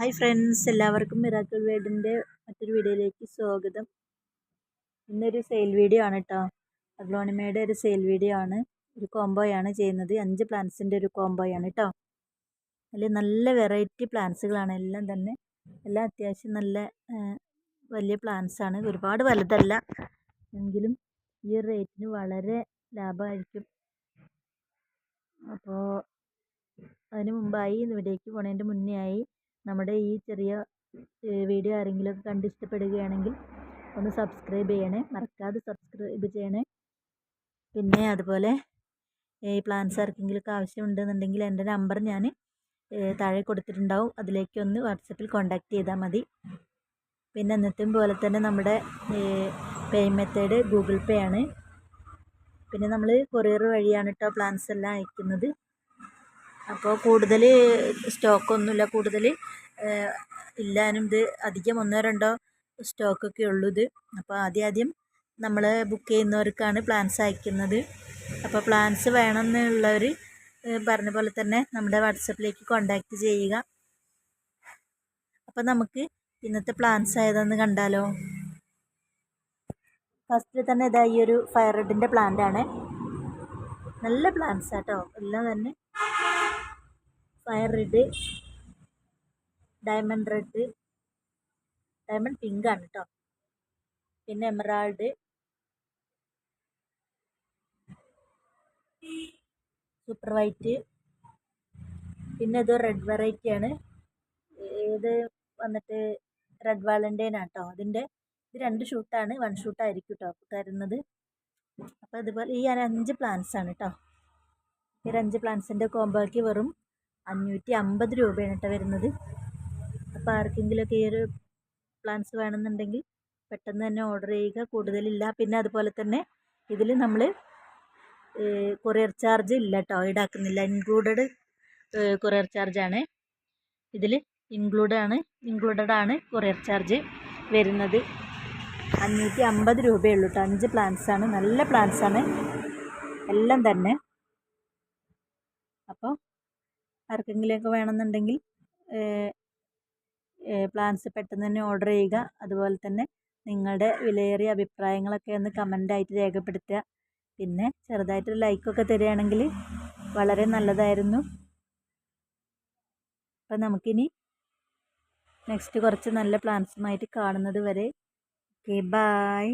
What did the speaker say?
Hi friends എല്ലാവർക്കും miracle വേഡിന്റെ മറ്റൊരു വീഡിയോയിലേക്ക് സ്വാഗതം. ഇന്നൊരു സെയിൽ വീഡിയോ ആണ് കേട്ടോ അഗ്ലോണിമയുടെ ഒരു സെയിൽ വീഡിയോ ആണ്. ഒരു കോംബോയാണ് ചെയ്യുന്നത്. അഞ്ച് പ്ലാന്റ്സിന്റെ ഒരു കോംബോയാണ് കേട്ടോ അതിൽ നല്ല വെറൈറ്റി പ്ലാന്റ്സുകളാണ് എല്ലാം തന്നെ എല്ലാം അത്യാവശ്യം നല്ല വലിയ പ്ലാന്റ്സ് ആണ്. ഒരുപാട് വലുതല്ല. എങ്കിലും ഈ ഒരു റേറ്റിന് വളരെ ലാഭമായിരിക്കും അപ്പോൾ അതിന് മുമ്പായി ഇവിടേക്ക് പോണതിന്റെ മുന്നേ ആയി നമ്മുടെ ഈ ചെറിയ വീഡിയോ ആരെങ്കിലും കണ്ട് ഇഷ്ടപ്പെടുകയാണെങ്കിൽ ഒന്ന് സബ്സ്ക്രൈബ് ചെയ്യണേ. മറക്കാതെ സബ്സ്ക്രൈബ് ചെയ്യണേ. പിന്നെ അതുപോലെ ഈ പ്ലാൻസ് ആർക്കെങ്കിലുമൊക്കെ ആവശ്യമുണ്ടെന്നുണ്ടെങ്കിൽ എന്റെ നമ്പർ ഞാൻ താഴെ കൊടുത്തിട്ടുണ്ടാവും. അതിലേക്ക് ഒന്ന് വാട്സപ്പിൽ കോൺടാക്റ്റ് ചെയ്താൽ മതി. പിന്നെ എന്നത്തെയും പോലെ തന്നെ നമ്മുടെ പേ മെത്തേഡ് ഗൂഗിൾ പേ ആണ്. പിന്നെ നമ്മൾ കൊറിയർ വഴിയാണ് കേട്ടോ പ്ലാൻസ് എല്ലാം അയക്കുന്നത്. അപ്പോൾ കൂടുതൽ സ്റ്റോക്കൊന്നുമില്ല. കൂടുതൽ ഇല്ലാനും ഇത് അധികം ഒന്നോ രണ്ടോ സ്റ്റോക്കൊക്കെ ഉള്ളൂ ഇത്. അപ്പോൾ ആദ്യം ആദ്യം നമ്മൾ ബുക്ക് ചെയ്യുന്നവർക്കാണ് പ്ലാൻസ് അയക്കുന്നത്. അപ്പോൾ പ്ലാൻസ് വേണമെന്നുള്ളവർ പറഞ്ഞ പോലെ തന്നെ നമ്മുടെ വാട്സപ്പിലേക്ക് കോണ്ടാക്റ്റ് ചെയ്യുക. അപ്പോൾ നമുക്ക് ഇന്നത്തെ പ്ലാൻസ് ഏതാണെന്ന് കണ്ടാലോ? ഫസ്റ്റിൽ തന്നെ ഇതാ ഈ ഒരു ഫയർ റെഡിന്റെ പ്ലാന്റ് ആണ് നല്ല പ്ലാന്റ്സ് ആട്ടോ എല്ലാം തന്നെ fire red diamond red diamond pink ആണ് കേട്ടോ പിന്നെ എമറാൾഡ് സൂപ്പർ വൈറ്റ് പിന്നെ ഇത് റെഡ് വെറൈറ്റി ആണ്. ഇത് വന്നിട്ട് റെഡ് വാലന്റൈൻ ആട്ടോ അതിന്റെ ഇത് രണ്ട് ഷൂട്ടാണ് വൺ ഷൂട്ടായിരിക്കും കേട്ടോ തരുന്നത്. അപ്പോൾ ഇതുപോലെ ഈ അഞ്ച് പ്ലാന്റ്സ് ആണ് കേട്ടോ ഈ അഞ്ച് പ്ലാന്റ്സിന്റെ കോമ്പോയ്ക്ക് വെറും അഞ്ഞൂറ്റി അമ്പത് രൂപയാണ് കേട്ടോ വരുന്നത്. അപ്പോൾ ആർക്കെങ്കിലുമൊക്കെ ഈ ഒരു പ്ലാൻസ് വേണമെന്നുണ്ടെങ്കിൽ പെട്ടെന്ന് തന്നെ ഓർഡർ ചെയ്യുക. കൂടുതലില്ല. പിന്നെ അതുപോലെ തന്നെ ഇതിൽ നമ്മൾ കൊറിയർ ചാർജ് ഇല്ല കേട്ടോ. ഈടാക്കുന്നില്ല. ഇൻക്ലൂഡഡ് കൊറിയർ ചാർജാണ് ഇതിൽ ഇൻക്ലൂഡ് ആണ്. ഇൻക്ലൂഡഡ് ആണ് കൊറിയർ ചാർജ് വരുന്നത്. അഞ്ഞൂറ്റി അമ്പത് രൂപയുള്ളൂ കേട്ടോ. അഞ്ച് പ്ലാൻസാണ് നല്ല പ്ലാൻസാണ് എല്ലാം തന്നെ. അപ്പോൾ ആർക്കെങ്കിലുമൊക്കെ വേണമെന്നുണ്ടെങ്കിൽ പ്ലാൻസ് പെട്ടെന്ന് തന്നെ ഓർഡർ ചെയ്യുക. അതുപോലെ തന്നെ നിങ്ങളുടെ വിലയേറിയ അഭിപ്രായങ്ങളൊക്കെ ഒന്ന് കമന്റായിട്ട് രേഖപ്പെടുത്തുക. പിന്നെ ചെറുതായിട്ടൊരു ലൈക്കൊക്കെ തരികയാണെങ്കിൽ വളരെ നല്ലതായിരുന്നു. അപ്പം നമുക്കിനി നെക്സ്റ്റ് കുറച്ച് നല്ല പ്ലാൻസുമായിട്ട് കാണുന്നത് വരെ. Okay bye.